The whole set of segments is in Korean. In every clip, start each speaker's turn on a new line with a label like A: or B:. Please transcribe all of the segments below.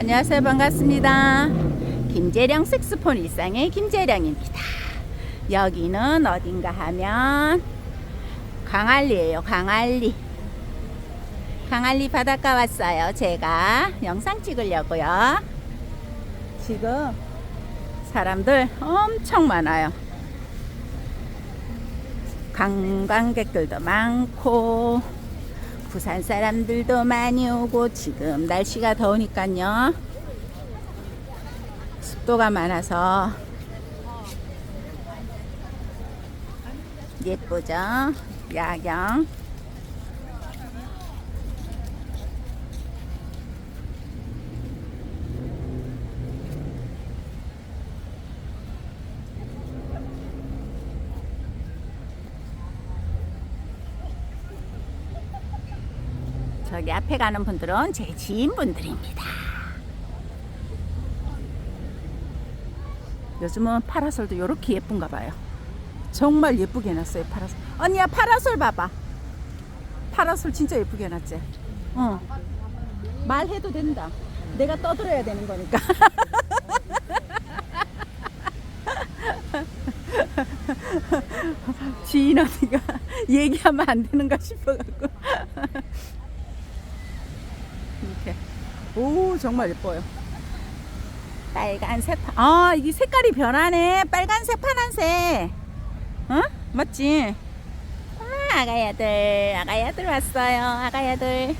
A: 안녕하세요. 반갑습니다. 김재령 색스폰 일상의 김재령입니다. 여기는 어딘가 하면 강알리예요. 강알리. 강알리 바닷가 왔어요. 제가 영상 찍으려고요. 지금 사람들 엄청 많아요. 관광객들도 많고 부산 사람들도 많이 오고 지금 날씨가 더우니까요. 습도가 많아서 예쁘죠? 야경. 저기 앞에 가는 분들은 제 지인분들입니다. 요즘은 파라솔도 이렇게 예쁜가 봐요. 정말 예쁘게 해놨어요, 파라솔. 언니야, 파라솔 봐봐. 파라솔 진짜 예쁘게 해놨지? 어. 말해도 된다. 내가 떠들어야 되는 거니까. 지인 언니가 얘기하면 안 되는가 싶어갖고. 이렇게. 오, 정말 예뻐요. 빨간색, 파- 아, 이게 색깔이 변하네. 빨간색, 파란색. 어? 맞지? 아, 아가야들, 아가야들 왔어요. 아가야들.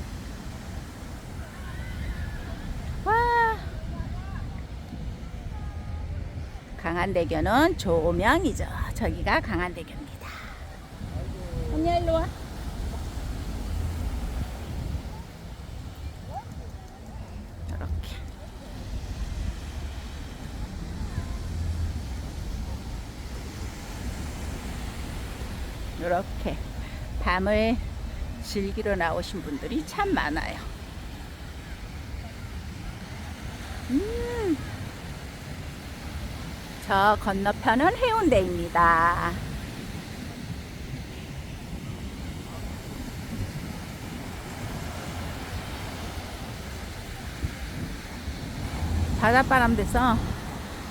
A: 와. 강한대교는 조명이죠. 저기가 강한대교입니다. 언니 일로 와. 이렇게. 이렇게 밤을 즐기러 나오신 분들이 참 많아요. 음, 저 건너편은 해운대입니다. 바닷바람 돼서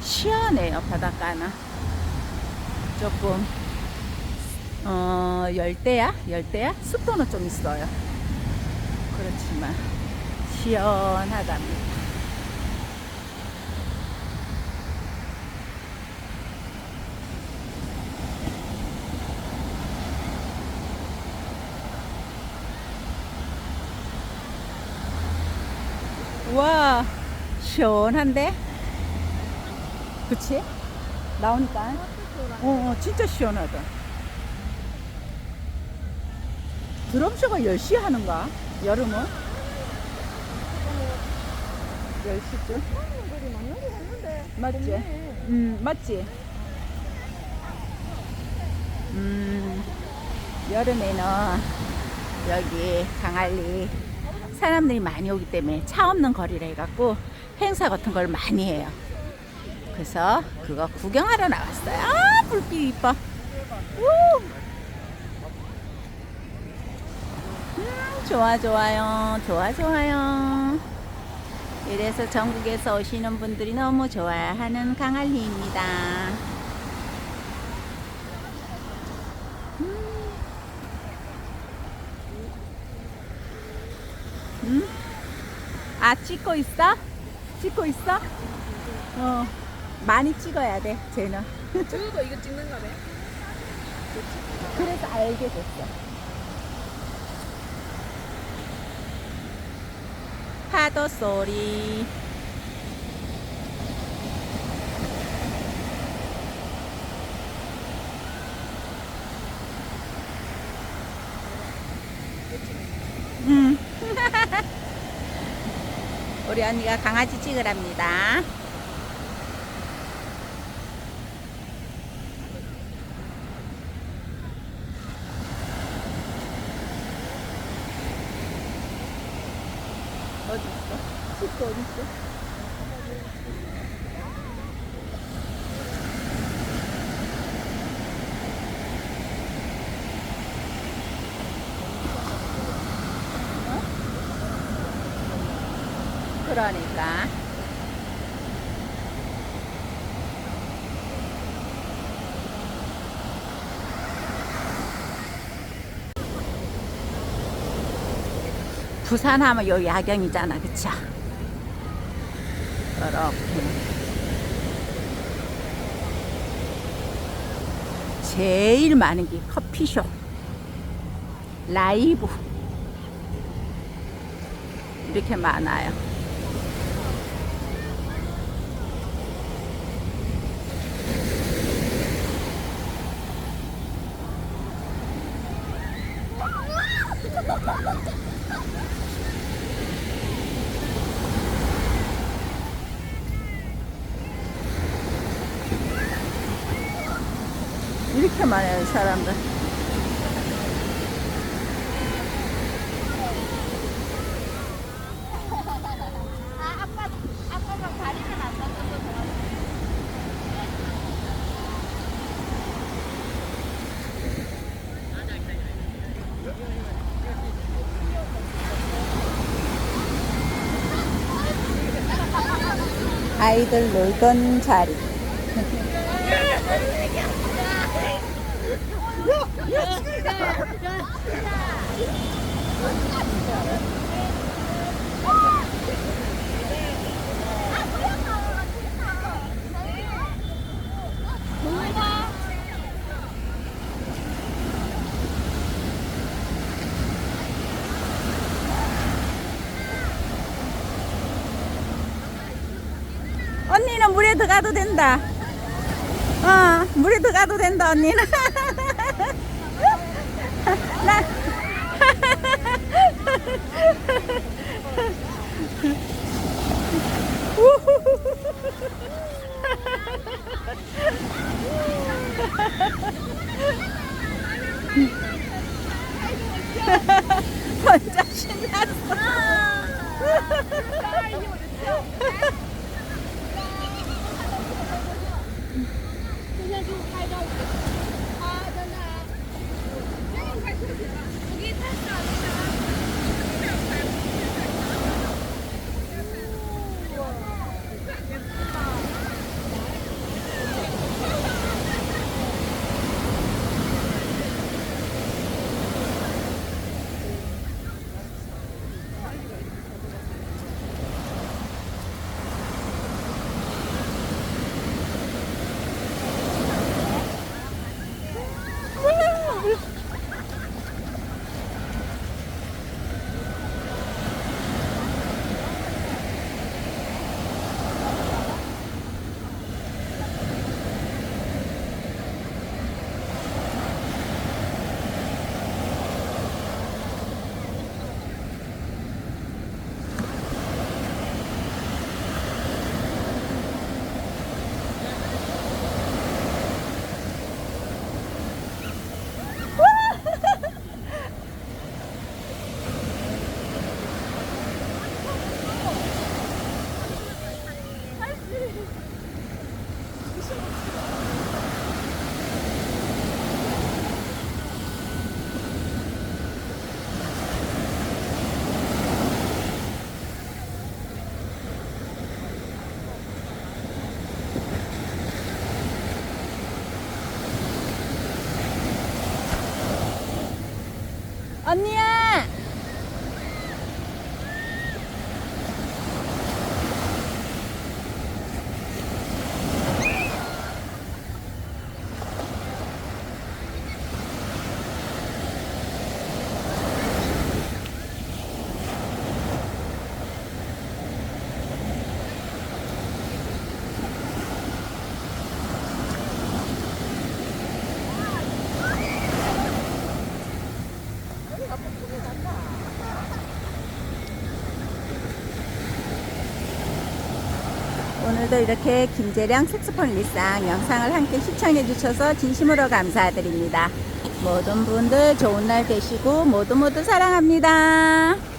A: 시원해요, 바닷가는. 조금 어, 열대야? 열대야? 습도는 좀 있어요. 그렇지만, 시원하답니다. 와, 시원한데? 그치? 나오니까. 어, 어, 진짜 시원하다. 드럼쇼가 10시에 하는가? 여름은? 10시쯤?
B: 거리 맞는 거 같는데.
A: 맞지? 음, 맞지? 음, 여름에는 여기 강알리 사람들이 많이 오기 때문에 차 없는 거리라 해갖고 행사 같은 걸 많이 해요. 그래서 그거 구경하러 나왔어요. 아, 불빛 이뻐. 우! 음, 좋아, 좋아요. 좋아, 좋아요. 이래서 전국에서 오시는 분들이 너무 좋아하는 강할리입니다. 음. 음? 아, 찍고 있어? 찍고 있어? 어, 많이 찍어야 돼, 쟤는.
B: 저도 이거 찍는가 봐.
A: 그래서 알게 됐어. 파도 소리. 음. 우리 언니가 강아지 찍으랍니다. 어디 칩도 어디 있어? 그러니까. 부산 하면 요 야경이잖아, 그쵸? 이렇게. 제일 많은 게 커피숍, 라이브. 이렇게 많아요. 이렇게 많아요, 사람들. 아이들 놀던 자리. 언니는 물에 들어가도 된다. 어, 물에 들어가도 된다, 언니는. 나. 혼자 신났어. 언니야! 오늘도 이렇게 김재량 색소폰 리쌍 영상을 함께 시청해 주셔서 진심으로 감사드립니다. 모든 분들 좋은 날 되시고 모두 모두 사랑합니다.